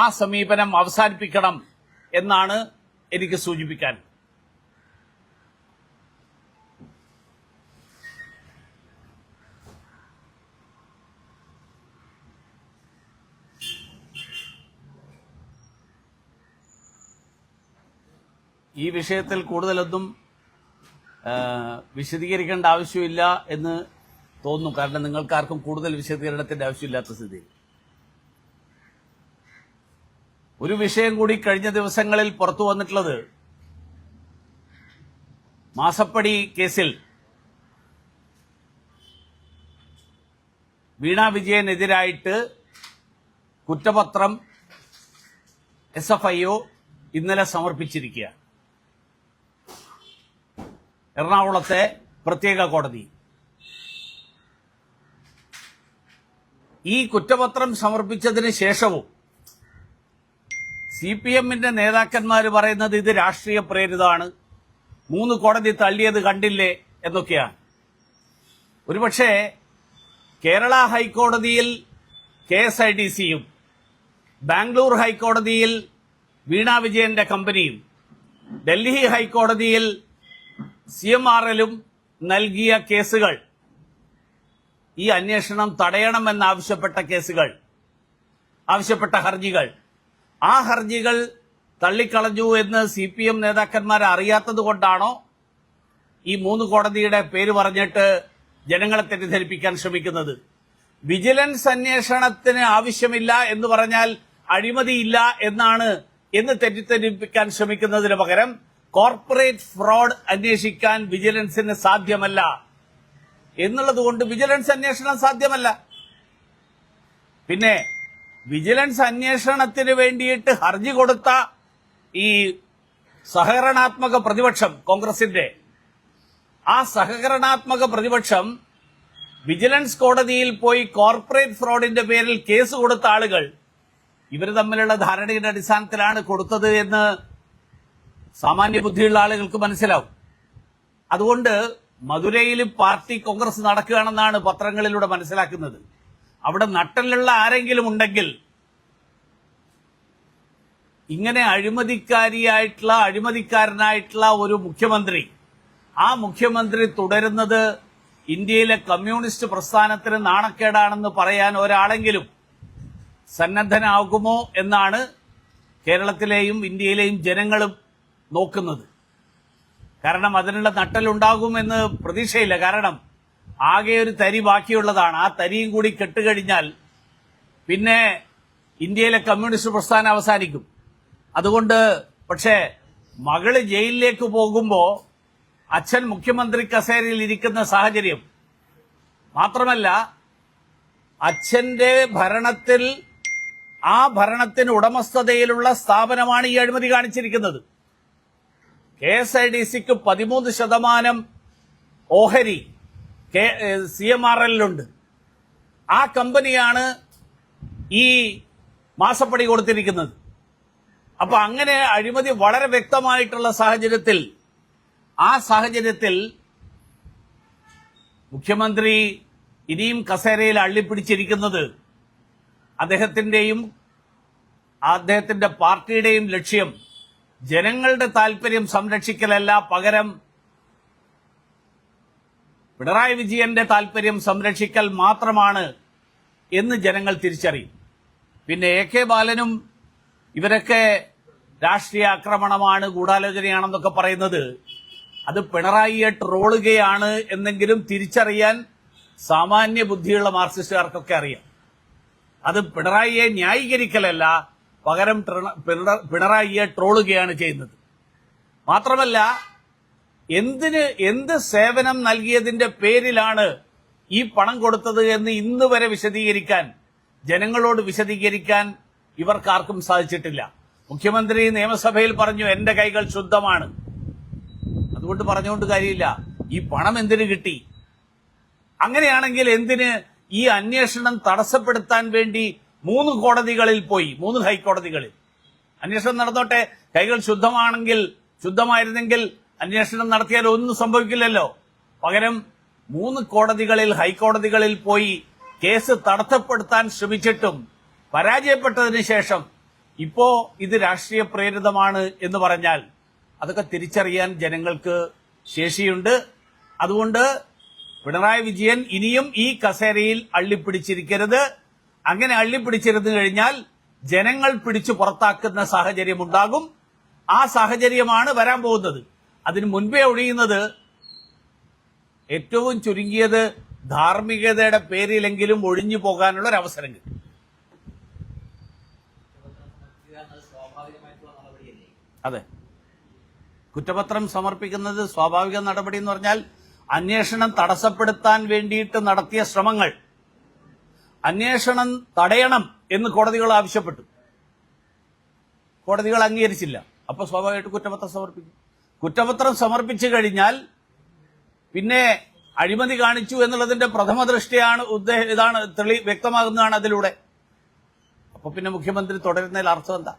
ആ സമീപനം അവസാനിപ്പിക്കണം എന്നാണ് എനിക്ക് സൂചിപ്പിക്കാൻ. ഈ വിഷയത്തിൽ കൂടുതലൊന്നും വിശദീകരിക്കേണ്ട ആവശ്യമില്ല എന്ന് തോന്നുന്നു. കാരണം നിങ്ങൾക്കാർക്കും കൂടുതൽ വിശദീകരണത്തിന്റെ ആവശ്യമില്ലാത്ത സ്ഥിതി ഒരു വിഷയം കൂടി കഴിഞ്ഞ ദിവസങ്ങളിൽ പുറത്തു വന്നിട്ടുള്ളത് മാസപ്പടി കേസിൽ വീണ വിജയനെതിരായിട്ട് കുറ്റപത്രം എസ് എഫ് ഐ ഒ ഇന്നലെ സമർപ്പിച്ചിരിക്കുക. എറണാകുളത്തെ പ്രത്യേക കോടതി. ഈ കുറ്റപത്രം സമർപ്പിച്ചതിന് ശേഷവും സി പി എമ്മിന്റെ നേതാക്കന്മാർ പറയുന്നത് ഇത് രാഷ്ട്രീയ പ്രേരിതമാണ്. മൂന്ന് കോടതി തള്ളിയത് കണ്ടില്ലേ എന്നൊക്കെയാണ്. ഒരുപക്ഷെ കേരള ഹൈക്കോടതിയിൽ കെ എസ് ഐ ഡി സിയും ബാംഗ്ലൂർ ഹൈക്കോടതിയിൽ വീണ വിജയന്റെ കമ്പനിയും ഡൽഹി ഹൈക്കോടതിയിൽ സി എം ആർ എല്ലും നൽകിയ കേസുകൾ ഈ അന്വേഷണം തടയണമെന്നാവശ്യപ്പെട്ട കേസുകൾ ആവശ്യപ്പെട്ട ഹർജികൾ ആ ഹർജികൾ തള്ളിക്കളഞ്ഞു എന്ന് സി പി എം നേതാക്കന്മാർ അറിയാത്തത് കൊണ്ടാണോ ഈ മൂന്ന് കോടതിയുടെ പേര് പറഞ്ഞിട്ട് ജനങ്ങളെ തെറ്റിദ്ധരിപ്പിക്കാൻ ശ്രമിക്കുന്നത്? വിജിലൻസ് അന്വേഷണത്തിന് ആവശ്യമില്ല എന്ന് പറഞ്ഞാൽ അഴിമതിയില്ല എന്നാണ് എന്ന് തെറ്റിദ്ധരിപ്പിക്കാൻ ശ്രമിക്കുന്നതിന് പകരം കോർപ്പറേറ്റ് ഫ്രോഡ് അന്വേഷിക്കാൻ വിജിലൻസിന് സാധ്യമല്ല. എന്നുള്ളതുകൊണ്ട് വിജിലൻസ് അന്വേഷണം സാധ്യമല്ല. പിന്നെ വിജിലൻസ് അന്വേഷണത്തിന് വേണ്ടിയിട്ട് ഹർജി കൊടുത്ത ഈ സഹകരണാത്മക പ്രതിപക്ഷം കോൺഗ്രസിന്റെ. ആ സഹകരണാത്മക പ്രതിപക്ഷം വിജിലൻസ് കോടതിയിൽ പോയി കോർപ്പറേറ്റ് ഫ്രോഡിന്റെ പേരിൽ കേസ് കൊടുത്ത ആളുകൾ ഇവർ തമ്മിലുള്ള ധാരണയുടെ അടിസ്ഥാനത്തിലാണ് കൊടുത്തത് എന്ന് സാമാന്യ ബുദ്ധിയുള്ള ആളുകൾക്ക് മനസ്സിലാവും. അതുകൊണ്ട് മധുരയിൽ പാർട്ടി കോൺഗ്രസ് നടക്കുകയാണെന്നാണ് പത്രങ്ങളിലൂടെ മനസ്സിലാക്കുന്നത്. അവിടെ നട്ടലുള്ള ആരെങ്കിലും ഉണ്ടെങ്കിൽ ഇങ്ങനെ അഴിമതിക്കാരിയായിട്ടുള്ള അഴിമതിക്കാരനായിട്ടുള്ള ഒരു മുഖ്യമന്ത്രി ആ മുഖ്യമന്ത്രി തുടരുന്നത് ഇന്ത്യയിലെ കമ്മ്യൂണിസ്റ്റ് പ്രസ്ഥാനത്തിന് നാണക്കേടാണെന്ന് പറയാൻ ഒരാളെങ്കിലും സന്നദ്ധനാകുമോ എന്നാണ് കേരളത്തിലെയും ഇന്ത്യയിലെയും ജനങ്ങളും നോക്കുന്നത്. കാരണം അതിനുള്ള നട്ടലുണ്ടാകുമെന്ന് പ്രതീക്ഷയില്ല. കാരണം ആകെ ഒരു തരി ബാക്കിയുള്ളതാണ്. ആ തരിയും കൂടി കെട്ടുകഴിഞ്ഞാൽ പിന്നെ ഇന്ത്യയിലെ കമ്മ്യൂണിസ്റ്റ് പ്രസ്ഥാനം അവസാനിക്കും. അതുകൊണ്ട് പക്ഷേ മകൾ ജയിലിലേക്ക് പോകുമ്പോൾ അച്ഛൻ മുഖ്യമന്ത്രി കസേരയിൽ ഇരിക്കുന്ന സാഹചര്യം മാത്രമല്ല അച്ഛന്റെ ഭരണത്തിൽ ആ ഭരണത്തിന് ഉടമസ്ഥതയിലുള്ള സ്ഥാപനമാണ് ഈ അഴിമതി കാണിച്ചിരിക്കുന്നത്. കെ എസ് ഐ ഡി സിക്ക് പതിമൂന്ന് ശതമാനം ഓഹരി സി എം ആർ എല്ലിലുണ്ട്. ആ കമ്പനിയാണ് ഈ മാസപ്പടി കൊടുത്തിരിക്കുന്നത്. അപ്പൊ അങ്ങനെ അഴിമതി വളരെ വ്യക്തമായിട്ടുള്ള സാഹചര്യത്തിൽ ആ സാഹചര്യത്തിൽ മുഖ്യമന്ത്രി ഇനിയും കസേരയിൽ അള്ളിപ്പിടിച്ചിരിക്കുന്നത് അദ്ദേഹത്തിന്റെയും അദ്ദേഹത്തിന്റെ പാർട്ടിയുടെയും ലക്ഷ്യം ജനങ്ങളുടെ താല്പര്യം സംരക്ഷിക്കലല്ല പകരം പിണറായി വിജയന്റെ താല്പര്യം സംരക്ഷിക്കൽ മാത്രമാണ് എന്ന് ജനങ്ങൾ തിരിച്ചറിയും. പിന്നെ എ കെ ബാലനും ഇവരൊക്കെ രാഷ്ട്രീയ ആക്രമണമാണ് ഗൂഢാലോചനയാണെന്നൊക്കെ പറയുന്നത്. അത് പിണറായിയെ ട്രോളുകയാണ് എന്നെങ്കിലും തിരിച്ചറിയാൻ സാമാന്യ ബുദ്ധിയുള്ള മാർക്സിസ്റ്റുകാർക്കൊക്കെ അറിയാം. അത് പിണറായിയെ ന്യായീകരിക്കലല്ല പകരം പിണറായിയെ ട്രോളുകയാണ് ചെയ്യുന്നത്. മാത്രമല്ല എന്തിന് എന്ത് സേവനം നൽകിയതിന്റെ പേരിലാണ് ഈ പണം കൊടുത്തത് എന്ന് ഇന്ന് വരെ വിശദീകരിക്കാൻ ജനങ്ങളോട് വിശദീകരിക്കാൻ ഇവർക്കാർക്കും സാധിച്ചിട്ടില്ല. മുഖ്യമന്ത്രി നിയമസഭയിൽ പറഞ്ഞു എന്റെ കൈകൾ ശുദ്ധമാണ്. അതുകൊണ്ട് പറഞ്ഞുകൊണ്ട് കാര്യമില്ല. ഈ പണം എന്തിനു കിട്ടി? അങ്ങനെയാണെങ്കിൽ എന്തിന് ഈ അന്വേഷണം തടസ്സപ്പെടുത്താൻ വേണ്ടി മൂന്ന് കോടതികളിൽ പോയി മൂന്ന് ഹൈക്കോടതികളിൽ? അന്വേഷണം നടന്നോട്ടെ. കൈകൾ ശുദ്ധമാണെങ്കിൽ ശുദ്ധമായിരുന്നെങ്കിൽ അന്വേഷണം നടത്തിയാൽ ഒന്നും സംഭവിക്കില്ലല്ലോ. പകരം മൂന്ന് കോടതികളിൽ ഹൈക്കോടതികളിൽ പോയി കേസ് തടസ്സപ്പെടുത്താൻ ശ്രമിച്ചിട്ടും പരാജയപ്പെട്ടതിന് ശേഷം ഇപ്പോ ഇത് രാഷ്ട്രീയ പ്രേരിതമാണ് എന്ന് പറഞ്ഞാൽ അതൊക്കെ തിരിച്ചറിയാൻ ജനങ്ങൾക്ക് ശേഷിയുണ്ട്. അതുകൊണ്ട് പിണറായി വിജയൻ ഇനിയും ഈ കസേരയിൽ അള്ളിപ്പിടിച്ചിരിക്കരുത്. അങ്ങനെ അള്ളിപ്പിടിച്ചിരുന്നു കഴിഞ്ഞാൽ ജനങ്ങൾ പിടിച്ചു പുറത്താക്കുന്ന സാഹചര്യം ഉണ്ടാകും ആ സാഹചര്യമാണ് വരാൻ പോകുന്നത്. അതിന് മുൻപേ ഒഴിയുന്നത് ഏറ്റവും ചുരുങ്ങിയത് ധാർമ്മികതയുടെ പേരിലെങ്കിലും ഒഴിഞ്ഞു പോകാനുള്ള ഒരു അവസരം അതെ. കുറ്റപത്രം സമർപ്പിക്കുന്നത് സ്വാഭാവിക നടപടി എന്ന് പറഞ്ഞാൽ അന്വേഷണം തടസ്സപ്പെടുത്താൻ വേണ്ടിയിട്ട് നടത്തിയ ശ്രമങ്ങൾ. അന്വേഷണം തടയണം എന്ന് കോടതികൾ ആവശ്യപ്പെട്ടു. കോടതികൾ അംഗീകരിച്ചില്ല. അപ്പൊ സ്വാഭാവികമായിട്ട് കുറ്റപത്രം സമർപ്പിക്കും. കുറ്റപത്രം സമർപ്പിച്ചു കഴിഞ്ഞാൽ പിന്നെ അഴിമതി കാണിച്ചു എന്നുള്ളതിന്റെ പ്രഥമ ദൃഷ്ടിയാണ് ഉദ്ദേശം ഇതാണ് തെളി വ്യക്തമാകുന്നതാണ് അതിലൂടെ. അപ്പൊ പിന്നെ മുഖ്യമന്ത്രി തുടരുന്നതിൽ അർത്ഥം എന്താ?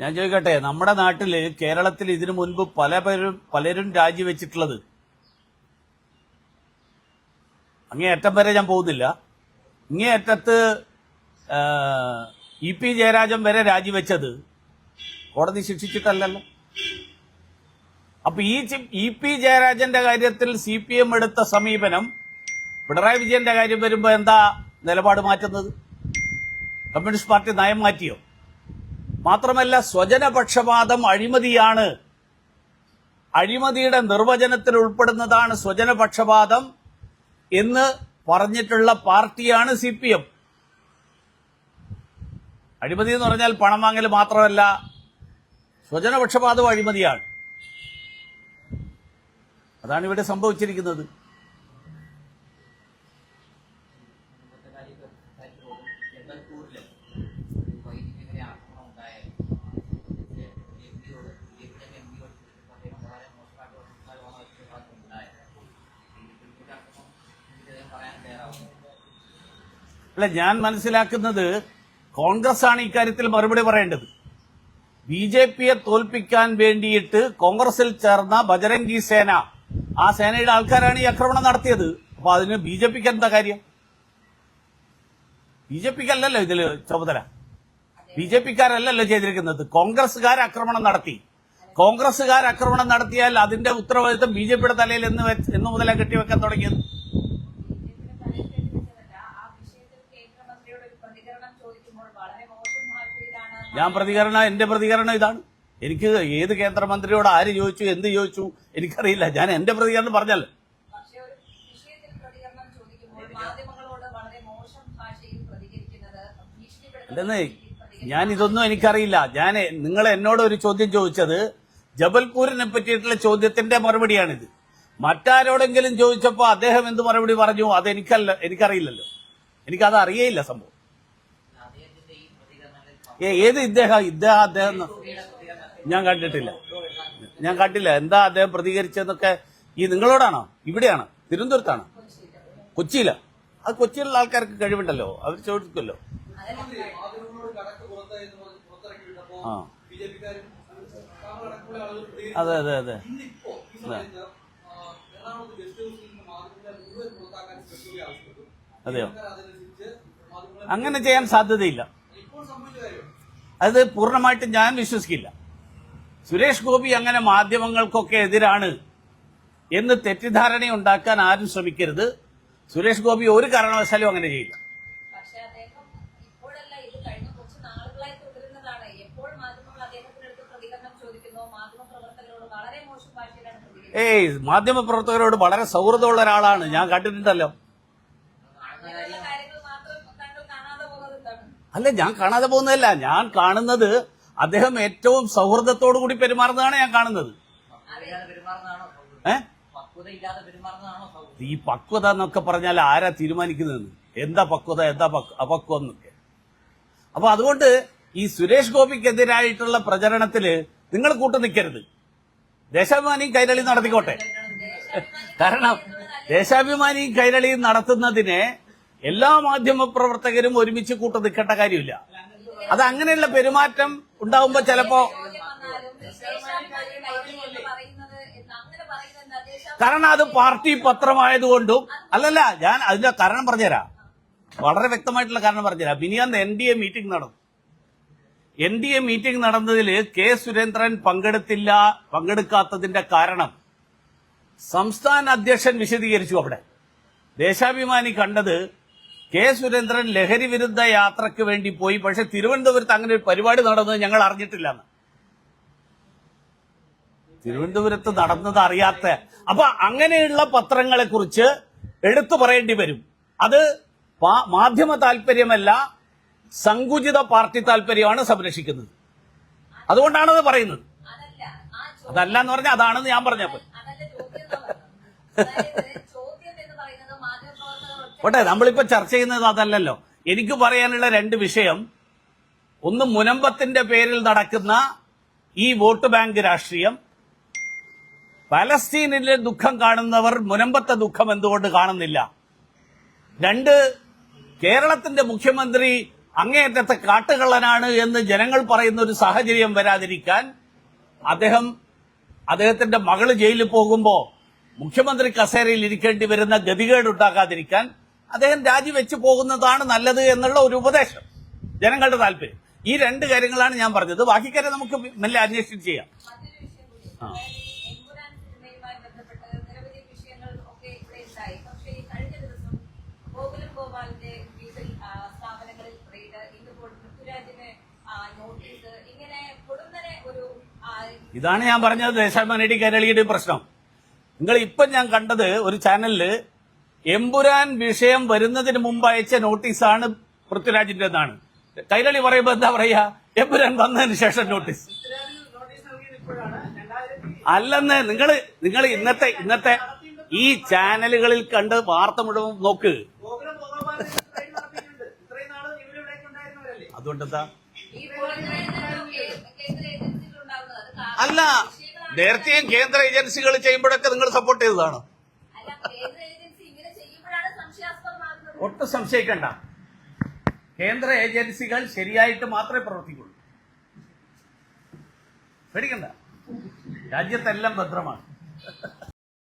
ഞാൻ ചോദിക്കട്ടെ നമ്മുടെ നാട്ടിൽ കേരളത്തിൽ ഇതിനു മുൻപ് പല പേരും പലരും രാജിവെച്ചിട്ടുള്ളത്. അങ്ങേ അറ്റം വരെ ഞാൻ പോകുന്നില്ല. ഇങ്ങേയറ്റത്ത് ഇ പി ജയരാജൻ വരെ രാജിവെച്ചത് കോടതി ശിക്ഷിച്ചിട്ടല്ലല്ലോ. അപ്പൊ ഈ ഇ പി ജയരാജന്റെ കാര്യത്തിൽ സി പി എം എടുത്ത സമീപനം പിണറായി വിജയന്റെ കാര്യം വരുമ്പോ എന്താ നിലപാട് മാറ്റുന്നത്? കമ്മ്യൂണിസ്റ്റ് പാർട്ടി നയം മാറ്റിയോ? മാത്രമല്ല സ്വജനപക്ഷപാതം അഴിമതിയാണ്. അഴിമതിയുടെ നിർവചനത്തിൽ ഉൾപ്പെടുന്നതാണ് സ്വജനപക്ഷപാതം എന്ന് പറഞ്ഞിട്ടുള്ള പാർട്ടിയാണ് സി പി എം. അഴിമതി എന്ന് പറഞ്ഞാൽ പണം വാങ്ങൽ മാത്രമല്ല സ്വജനപക്ഷപാതവും അഴിമതിയാണ്. അതാണ് ഇവിടെ സംഭവിച്ചിരിക്കുന്നത്. അല്ല ഞാൻ മനസ്സിലാക്കുന്നത് കോൺഗ്രസ് ആണ് ഇക്കാര്യത്തിൽ മറുപടി പറയേണ്ടത്. ബി ജെ പിയെ തോൽപ്പിക്കാൻ വേണ്ടിയിട്ട് കോൺഗ്രസിൽ ചേർന്ന ബജരംഗി സേന ആ സേനയുടെ ആൾക്കാരാണ് ഈ ആക്രമണം നടത്തിയത്. അപ്പൊ അതിന് ബി ജെ പിക്ക് എന്താ കാര്യം? ബി ജെ പിക്ക് അല്ലല്ലോ ഇതിൽ ചുമതല. ബി ജെ പിക്കാരല്ലല്ലോ ചെയ്തിരിക്കുന്നത്. കോൺഗ്രസ്സുകാർ ആക്രമണം നടത്തി. കോൺഗ്രസ്സുകാർ ആക്രമണം നടത്തിയാൽ അതിന്റെ ഉത്തരവാദിത്തം ബി ജെ പിയുടെ തലയിൽ എന്ന് എന്ന് മുതലേ കെട്ടിവെക്കാൻ തുടങ്ങിയത് ആ വിഷയത്തിൽ കേന്ദ്രമന്ത്രിയോട് ഒരു പ്രതികരണം ചോദിക്കുമ്പോൾ വളരെ മോശം ഭാഷയിലാണ് ഞാൻ പ്രതികരണം എന്റെ പ്രതികരണം ഇതാണ്. എനിക്ക് ഏത് കേന്ദ്രമന്ത്രിയോട് ആര് ചോദിച്ചു എന്ത് ചോദിച്ചു എനിക്കറിയില്ല. ഞാൻ എന്റെ പ്രതികരണം പറഞ്ഞല്ലോ അല്ലെന്നേ ഞാൻ ഇതൊന്നും എനിക്കറിയില്ല. ഞാൻ നിങ്ങൾ എന്നോട് ഒരു ചോദ്യം ചോദിച്ചത് ജബൽപൂരിനെ പറ്റിയിട്ടുള്ള ചോദ്യത്തിന്റെ മറുപടിയാണിത്. മറ്റാരോടെങ്കിലും ചോദിച്ചപ്പോൾ അദ്ദേഹം എന്ത് മറുപടി പറഞ്ഞു? അത് എനിക്കല്ല എനിക്കറിയില്ലല്ലോ. എനിക്കത് അറിയേയില്ല സംഭവം. ഏത് ഇദ്ദേഹം ഇദ്ദേഹം അദ്ദേഹം ഞാൻ കണ്ടിട്ടില്ല. ഞാൻ കണ്ടില്ല. എന്താ അദ്ദേഹം പ്രതികരിച്ചതെന്നൊക്കെ ഈ നിങ്ങളോടാണോ? ഇവിടെയാണ്? തിരുവനന്തപുരത്താണോ? കൊച്ചിയില. അത് കൊച്ചിയിലുള്ള ആൾക്കാർക്ക് കഴിവുണ്ടല്ലോ. അവർ ചോദിക്കുമല്ലോ. ആ. അതെ അതെ. അതെ. അതെയോ? അങ്ങനെ ചെയ്യാൻ സാധ്യതയില്ല. അത് പൂർണമായിട്ട് ഞാൻ വിശ്വസിക്കില്ല. സുരേഷ് ഗോപി അങ്ങനെ മാധ്യമങ്ങൾക്കൊക്കെ എതിരാണ് എന്ന് തെറ്റിദ്ധാരണ ഉണ്ടാക്കാൻ ആരും ശ്രമിക്കരുത്. സുരേഷ് ഗോപി ഒരു കാരണവശാലും അങ്ങനെ ചെയ്യില്ല. ഏയ് മാധ്യമപ്രവർത്തകരോട് വളരെ സൗഹൃദമുള്ള ഒരാളാണ്. ഞാൻ കണ്ടിട്ടുണ്ടല്ലോ അങ്ങനെയുള്ള കാര്യങ്ങൾ മാത്രം കണ്ടു കാണാതെ പോകുന്നത് എന്താണ് അല്ല ഞാൻ കാണാതെ പോകുന്നതല്ല. ഞാൻ കാണുന്നത് അദ്ദേഹം ഏറ്റവും സൗഹൃദത്തോടു കൂടി പെരുമാറുന്നതാണ് ഞാൻ കാണുന്നത്. ഈ പക്വത എന്നൊക്കെ പറഞ്ഞാൽ ആരാ തീരുമാനിക്കുന്നതെന്ന്? എന്താ പക്വത എന്താ പക്വ- അപക്വം എന്നൊക്കെ. അപ്പൊ അതുകൊണ്ട് ഈ സുരേഷ് ഗോപിക്കെതിരായിട്ടുള്ള പ്രചരണത്തിൽ നിങ്ങൾ കൂട്ടു നിൽക്കരുത്. ദേശാഭിമാനിയും കൈരളിയും നടത്തിക്കോട്ടെ. കാരണം ദേശാഭിമാനിയും കൈരളിയും നടത്തുന്നതിനെ എല്ലാ മാധ്യമ പ്രവർത്തകരും ഒരുമിച്ച് കൂട്ടു നിൽക്കേണ്ട കാര്യമില്ല. അത് അങ്ങനെയുള്ള പെരുമാറ്റം ഉണ്ടാവുമ്പോ ചിലപ്പോ? കാരണം അത് പാർട്ടി പത്രമായതുകൊണ്ടും അല്ലല്ല ഞാൻ അതിന്റെ കാരണം പറഞ്ഞുതരാം. വളരെ വ്യക്തമായിട്ടുള്ള കാരണം പറഞ്ഞുതരാം. മിനിയാന്ന് എൻ ഡി എ മീറ്റിംഗ് നടന്നു. എൻ ഡി എ മീറ്റിംഗ് നടന്നതിൽ കെ സുരേന്ദ്രൻ പങ്കെടുത്തില്ല പങ്കെടുക്കാത്തതിന്റെ കാരണം സംസ്ഥാന അധ്യക്ഷൻ വിശദീകരിച്ചു അവിടെ. ദേശാഭിമാനി കണ്ടത് കെ സുരേന്ദ്രൻ ലഹരി വിരുദ്ധ യാത്രയ്ക്ക് വേണ്ടി പോയി. പക്ഷെ തിരുവനന്തപുരത്ത് അങ്ങനെ ഒരു പരിപാടി നടന്നത് ഞങ്ങൾ അറിഞ്ഞിട്ടില്ല എന്ന് തിരുവനന്തപുരത്ത് നടന്നത് അറിയാത്ത. അപ്പൊ അങ്ങനെയുള്ള പത്രങ്ങളെ കുറിച്ച് എടുത്തു പറയേണ്ടി വരും. അത് മാധ്യമ താല്പര്യമല്ല സങ്കുചിത പാർട്ടി താല്പര്യമാണ് സംരക്ഷിക്കുന്നത്. അതുകൊണ്ടാണത് പറയുന്നത്. ആ ചോദ്യം അതല്ല എന്ന് പറഞ്ഞാൽ അതാണെന്ന് ഞാൻ പറഞ്ഞപ്പോ അതല്ല ചോദ്യം എന്ന് പറയുന്നത്. അതായത് ചോദ്യം എന്ന് പറയുന്നത് പോട്ടെ നമ്മളിപ്പോ ചർച്ച ചെയ്യുന്നത് അതല്ലല്ലോ. എനിക്ക് പറയാനുള്ള രണ്ട് വിഷയം. ഒന്ന് മുനമ്പത്തിന്റെ പേരിൽ നടക്കുന്ന ഈ വോട്ട് ബാങ്ക് രാഷ്ട്രീയം. പലസ്തീനിലെ ദുഃഖം കാണുന്നവർ മുനമ്പത്തെ ദുഃഖം എന്തുകൊണ്ട് കാണുന്നില്ല? രണ്ട് കേരളത്തിന്റെ മുഖ്യമന്ത്രി അങ്ങേയറ്റത്തെ കാട്ടുകള്ളനാണ് എന്ന് ജനങ്ങൾ പറയുന്ന ഒരു സാഹചര്യം വരാതിരിക്കാൻ അദ്ദേഹം അദ്ദേഹത്തിന്റെ മകൾ ജയിലിൽ പോകുമ്പോ മുഖ്യമന്ത്രി കസേരയിൽ ഇരിക്കേണ്ടി വരുന്ന ഗതികേട് ഉണ്ടാക്കാതിരിക്കാൻ അദ്ദേഹം രാജിവെച്ച് പോകുന്നതാണ് നല്ലത് എന്നുള്ള ഒരു ഉപദേശം. ജനങ്ങളുടെ താല്പര്യം. ഈ രണ്ട് കാര്യങ്ങളാണ് ഞാൻ പറഞ്ഞത്. ബാക്കി കാര്യം നമുക്ക് മെല്ലെ അന്വേഷണം ചെയ്യാം. ഇതാണ് ഞാൻ പറഞ്ഞത് ദേശാഭിമാനിയുടെ കേരളീയുടെ പ്രശ്നം. നിങ്ങൾ ഇപ്പം ഞാൻ കണ്ടത് ഒരു ചാനലിൽ എമ്പുരാൻ വിഷയം വരുന്നതിന് മുമ്പ് അയച്ച നോട്ടീസാണ് പൃഥ്വിരാജിന്റെ എന്നാണ് കൈരളി പറയുമ്പോ എന്താ പറയാ? എമ്പുരാൻ വന്നതിന് ശേഷം നോട്ടീസ്. അല്ലെന്ന് നിങ്ങൾ നിങ്ങൾ ഇന്നത്തെ ഇന്നത്തെ ഈ ചാനലുകളിൽ കണ്ട് വാർത്ത മുഴുവൻ നോക്ക്. അതുകൊണ്ടെന്താ? അല്ല നേരത്തെയും കേന്ദ്ര ഏജൻസികൾ ചെയ്യുമ്പോഴൊക്കെ നിങ്ങൾ സപ്പോർട്ട് ചെയ്തതാണോ അല്ല കേന്ദ്ര ഏജൻസി ഇങ്ങനെ ചെയ്യുമ്പോഴാണ് സംശയാസ്പദമാകുന്നത് ഒട്ടും സംശയിക്കണ്ട. കേന്ദ്ര ഏജൻസികൾ ശരിയായിട്ട് മാത്രമേ പ്രവർത്തിക്കുള്ളൂ. പേടിക്കണ്ട. രാജ്യത്തെല്ലാം ഭദ്രമാണ്.